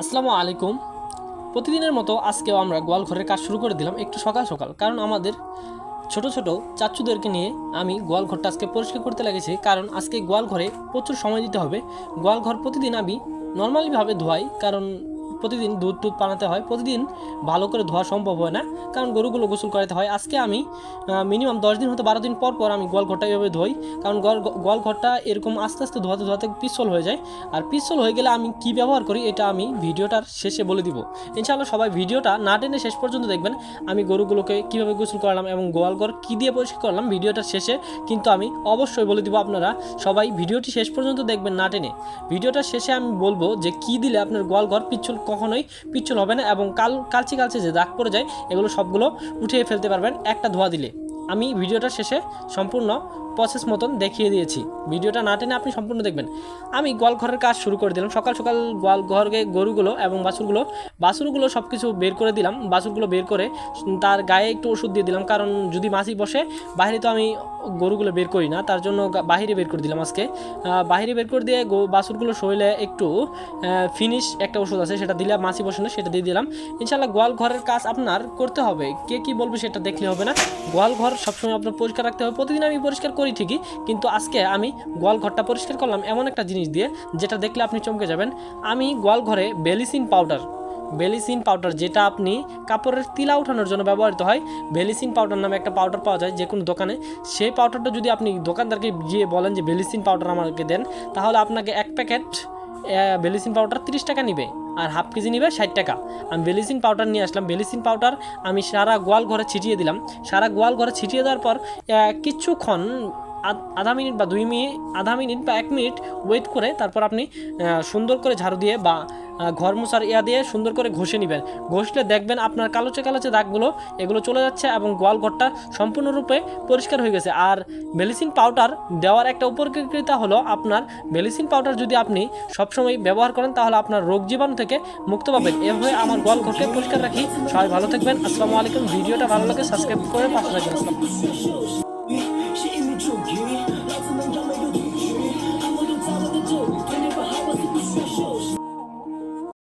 আসসালামু আলাইকুম। প্রতিদিনের মতো আজকেও আমরা গোয়ালঘরের কাজ শুরু করে দিলাম একটু সকাল সকাল, কারণ আমাদের ছোট ছোট চাচ্চুদেরকে নিয়ে আমি গোয়ালঘরটা আজকে পরিষ্কার করতে লেগেছি, কারণ আজকে গোয়ালঘরে প্রচুর সময় দিতে হবে। গোয়ালঘর প্রতিদিন আমি নর্মালিভাবে ধোয়াই, কারণ প্রতিদিন দুধ টুধ বানাতে হয়। প্রতিদিন ভালো করে ধোয়া সম্ভব হয় না, কারণ গরুগুলো গোসল করাতে হয়। আজকে আমি মিনিমাম দশ দিন হতে বারো দিন পর পর আমি গোয়াল ঘরটা এভাবে ধোই, কারণ গোয়াল গোয়াল ঘরটা এরকম আস্তে আস্তে ধোয়াতে ধোয়াতে পিছল হয়ে যায়। আর পিছল হয়ে গেলে আমি কি ব্যবহার করি, এটা আমি ভিডিওটার শেষে বলে দিব। ইনশাআল্লাহ সবাই ভিডিওটা না টেনে শেষ পর্যন্ত দেখবেন, আমি গরুগুলোকে কীভাবে গোসল করলাম এবং গোয়াল ঘর কী দিয়ে পরিষ্কার করলাম ভিডিওটার শেষে কিন্তু আমি অবশ্যই বলে দিব আপনারা, সবাই ভিডিওটি শেষ পর্যন্ত দেখবেন না টেনে। ভিডিওটার শেষে আমি বলব যে কি দিলে আপনার গোয়াল ঘর পিচ্ছল কখনোই পিচ্ছল হবে না এবং কাল কালচে কালচে যে দাগ পড়ে যায়, এগুলো সবগুলো উঠিয়ে ফেলতে পারবেন একটা ধোয়া দিলে। আমি ভিডিওটা শেষে সম্পূর্ণ প্রসেস মতন দেখিয়ে দিয়েছি। ভিডিওটা না টেনে আপনি সম্পূর্ণ দেখবেন। আমি গোয়াল ঘরের কাজ শুরু করে দিলাম। সকাল সকাল গোয়াল ঘরকে গরুগুলো এবং বাছুরগুলো বাছুরগুলো সব কিছু বের করে দিলাম। বাছুরগুলো বের করে তার গায়ে একটু ওষুধ দিয়ে দিলাম। কারণ যদি মাছি বসে বাইরে তো আমি গরুগুলো বের করি না। তার জন্য বাহিরে বের করে দিলাম আজকে। বাহিরে বের করে দিয়ে বাছুরগুলো শরীরে একটু ফিনিশ একটা ওষুধ আছে, সেটা দিলে মাছি বসে না, সেটা দিয়ে দিলাম। ইনশাল্লাহ গোয়াল ঘরের কাজ আপনার করতে হবে। কে কি বলবে সেটা দেখলে হবে না। গোয়াল ঘর সবসময় আপনার পরিষ্কার রাখতে হবে। প্রতিদিন আমি পরিষ্কার করি ঠিকই, কিন্তু আজকে আমি গোয়াল ঘরটা পরিষ্কার করলাম এমন একটা জিনিস দিয়ে, যেটা দেখলে আপনি চমকে যাবেন। আমি গোয়াল ঘরে বেলিসিন পাউডার বেলিসিন পাউডার যেটা আপনি কাপড়ের তিলা উঠানোর জন্য ব্যবহৃত হয়, বেলিসিন পাউডার নামে একটা পাউডার পাওয়া যায় যে কোনো দোকানে। সেই পাউডারটা যদি আপনি দোকানদারকে গিয়ে বলেন যে বেলিসিন পাউডার আমাকে দেন, তাহলে আপনাকে এক প্যাকেট বেলিসিন পাউডার তিরিশ টাকা নিবে। আর হাফ কেজি নিবে ষাট টাকা। আমি বেলিসিন পাউডার নিয়ে আসলাম। বেলিসিন পাউডার আমি সারা গোয়াল ঘরে ছিটিয়ে দিলাম। সারা গোয়াল ঘরে ছিটিয়ে দেওয়ার পর কিছুক্ষণ আধ- মিনিট বা দুই মিনিট, আধা মিনিট বা এক মিনিট ওয়েট করে তারপর আপনি সুন্দর করে ঝাড়ু দিয়ে বা ঘর মোছার ইয়া দিয়ে সুন্দর করে ঘষে নেবেন। ঘষলে দেখবেন আপনার কালোচে কালোচে দাগগুলো, এগুলো চলে যাচ্ছে এবং গোয়াল ঘরটা সম্পূর্ণরূপে পরিষ্কার হয়ে গেছে। আর মেলিসিন পাউডার দেওয়ার একটা উপকারিতা হলো আপনার মেলিসিন পাউডার যদি আপনি সবসময় ব্যবহার করেন, তাহলে আপনার রোগ জীবাণু থেকে মুক্ত পাবেন। এভাবে আমার গোয়াল ঘরকে পরিষ্কার রাখি। সবাই ভালো থাকবেন। আসসালামু আলাইকুম। ভিডিওটা ভালো লাগে সাবস্ক্রাইব করে পাশে আলাইকুম। you.